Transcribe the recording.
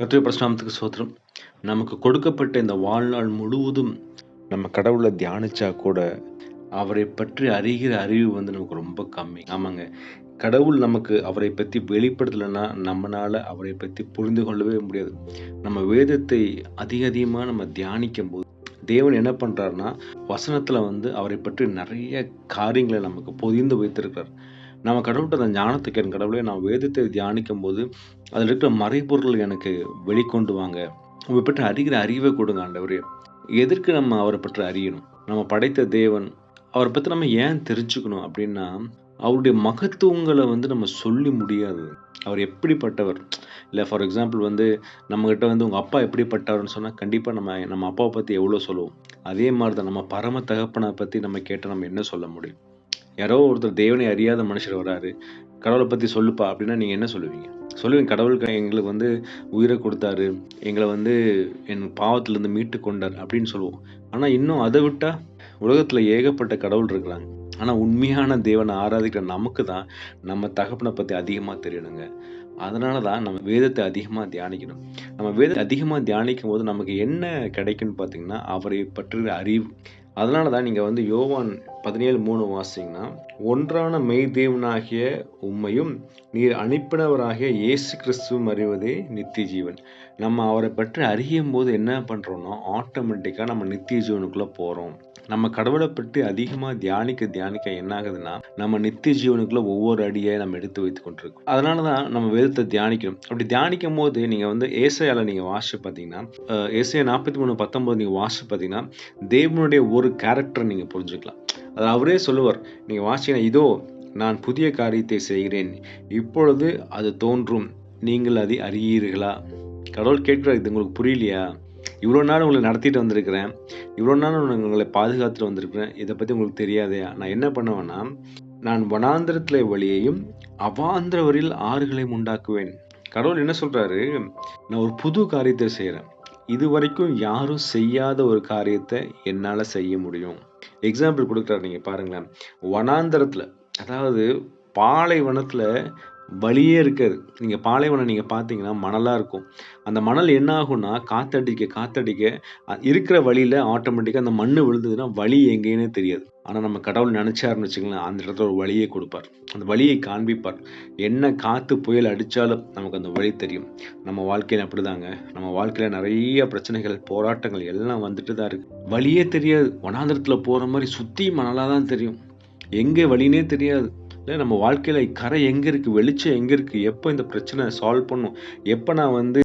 கத்திரி பரிசுநாமத்துக்கு சோத்திரம் நமக்கு கொடுக்கப்பட்ட இந்த வாழ்நாள் முழுவதும் நம்ம கடவுளை தியானிச்சா கூட அவரை பற்றி அறிகிற அறிவு வந்து நமக்கு ரொம்ப கம்மி. ஆமாங்க. கடவுள் நமக்கு அவரை பற்றி வெளிப்படுத்தலைன்னா நம்மளால் அவரை பற்றி புரிந்து கொள்ளவே முடியாது. நம்ம வேதத்தை அதிக அதிகமாக நம்ம தியானிக்கும் போது தேவன் என்ன பண்ணுறாருன்னா வசனத்தில் வந்து அவரை பற்றி நிறைய காரியங்களை நமக்கு பொதிந்து வைத்திருக்கிறார். நம்ம கடவுள்கிட்ட அந்த ஞானத்தை என் கடவுளே நான் வேதத்தை தியானிக்கும் போது அதில் இருக்கிற மறைபொருள் எனக்கு வெளிக்கொண்டு வாங்க. உங்களை பற்றி அறிகிற அறிவை கொடுங்க ஆண்டவரே. எதற்கு நம்ம அவரை பற்றி அறியணும்? நம்ம படைத்த தேவன் அவரை பற்றி நம்ம ஏன் தெரிஞ்சுக்கணும் அப்படின்னா அவருடைய மகத்துவங்களை வந்து நம்ம சொல்லி முடியாது. அவர் எப்படிப்பட்டவர்? இல்லை ஃபார் எக்ஸாம்பிள் வந்து நம்மக்கிட்ட வந்து உங்கள் அப்பா எப்படிப்பட்டவர்னு சொன்னால் கண்டிப்பாக நம்ம நம்ம அப்பாவை பற்றி எவ்வளோ சொல்லுவோம். அதே மாதிரி தான் நம்ம பரம தகப்பனை பற்றி நம்ம கேட்டால் நம்ம என்ன சொல்ல முடியும்? யாரோ ஒருத்தர் தேவனை அறியாத மனுஷர் வராரு. கடவுளை பற்றி சொல்லுப்பா அப்படின்னா நீங்கள் என்ன சொல்லுவீங்க? சொல்லுவீங்க கடவுளுக்கு எங்களுக்கு வந்து உயிரை கொடுத்தாரு. எங்களை வந்து என் பாவத்திலேருந்து மீட்டு கொண்டார் அப்படின்னு சொல்லுவோம். ஆனால் இன்னும் அதை விட்டால் உலகத்தில் ஏகப்பட்ட கடவுள் இருக்கிறாங்க. ஆனால் உண்மையான தேவனை ஆராதிக்கிற நமக்கு தான் நம்ம தகப்பனை பற்றி அதிகமாக தெரியணுங்க. அதனால தான் நம்ம வேதத்தை அதிகமாக தியானிக்கணும். நம்ம வேதத்தை அதிகமாக தியானிக்கும் போது நமக்கு என்ன கிடைக்குன்னு பார்த்தீங்கன்னா அவரை பற்றிய அறிவு. அதனால தான் நீங்கள் வந்து யோவான் பதினேழு மூணு வாசிங்கன்னா ஒன்றான மெய் தேவனாகிய உண்மையும் நீர் அனுப்பினவராகிய இயேசு கிறிஸ்துவும் அறிவதே நித்திய ஜீவன் நம்ம அவரை பற்றி அறியும் போது என்ன பண்ணுறோம்னா ஆட்டோமேட்டிக்காக நம்ம நித்திய ஜீவனுக்குள்ளே போகிறோம் நம்ம கடவுளை பற்றி அதிகமாக தியானிக்க தியானிக்க என்ன ஆகுதுன்னா நம்ம நித்திய ஜீவனுக்குள்ள ஒவ்வொரு அடியை நம்ம எடுத்து வைத்து கொண்டிருக்கோம். அதனால தான் நம்ம வேதத்தை தியானிக்கணும் அப்படி தியானிக்கும் போது நீங்கள் வந்து ஏசையால் நீங்கள் வாசிச்சு பார்த்தீங்கன்னா ஏசையா நாற்பத்தி மூணு பத்தொம்போது நீங்கள் வாசிச்சு பார்த்தீங்கன்னா தேவனுடைய ஒரு கேரக்டர் நீங்கள் புரிஞ்சுக்கலாம். அது அவரே சொல்லுவார். நீங்கள் வாசிங்கன்னா இதோ நான் புதிய காரியத்தை செய்கிறேன். இப்பொழுது அது தோன்றும். நீங்கள் அதை அறியீர்களா? கடவுள் கேட்குறாரு இது உங்களுக்கு புரியலையா? இவ்வளோ நாள் உங்களை நடத்திட்டு வந்திருக்கிறேன். இவ்வளோ நாள் உங்களை பாதுகாத்துட்டு வந்திருக்கிறேன். இதை பற்றி உங்களுக்கு தெரியாதையா? நான் என்ன பண்ணுவேன்னா நான் வனாந்திரத்தில் வழியையும் அவாந்திரவரில் ஆறுகளையும் உண்டாக்குவேன். கடவுள் என்ன சொல்கிறாரு நான் ஒரு புது காரியத்தை செய்கிறேன் இது வரைக்கும் யாரும் செய்யாத ஒரு காரியத்தை என்னால் செய்ய முடியும். எக்ஸாம்பிள் கொடுக்குறாரு நீங்கள் பாருங்களேன். வனாந்தரத்தில் அதாவது பாலைவனத்தில் வழியே இருக்காது. நீங்கள் பாலைவனம் நீங்கள் பார்த்தீங்கன்னா மணலாக இருக்கும். அந்த மணல் என்ன ஆகும்னா காத்தடிக்க காத்தடிக்க இருக்கிற வழியில் ஆட்டோமேட்டிக்காக அந்த மண் விழுந்ததுன்னா வழி எங்கேன்னு தெரியாது. ஆனால் நம்ம கடவுள் நினச்சாருன்னு வச்சுங்களேன் அந்த இடத்துல ஒரு வழியை கொடுப்பார். அந்த வழியை காண்பிப்பார். என்ன காற்று புயல் அடித்தாலும் நமக்கு அந்த வழி தெரியும். நம்ம வாழ்க்கையில் அப்படிதாங்க. நம்ம வாழ்க்கையில் நிறைய பிரச்சனைகள் போராட்டங்கள் எல்லாம் வந்துட்டு தான் இருக்குது வழியே தெரியாது. வனாந்திரத்தில் போகிற மாதிரி சுற்றி மணலாக தான் தெரியும். எங்கே வழினே தெரியாது. இல்லை நம்ம வாழ்க்கையில் கரை எங்கே இருக்குது வெளிச்சம் எங்கே இருக்குது எப்போ இந்த பிரச்சனை சால்வ் பண்ணும்? எப்போ நான் வந்து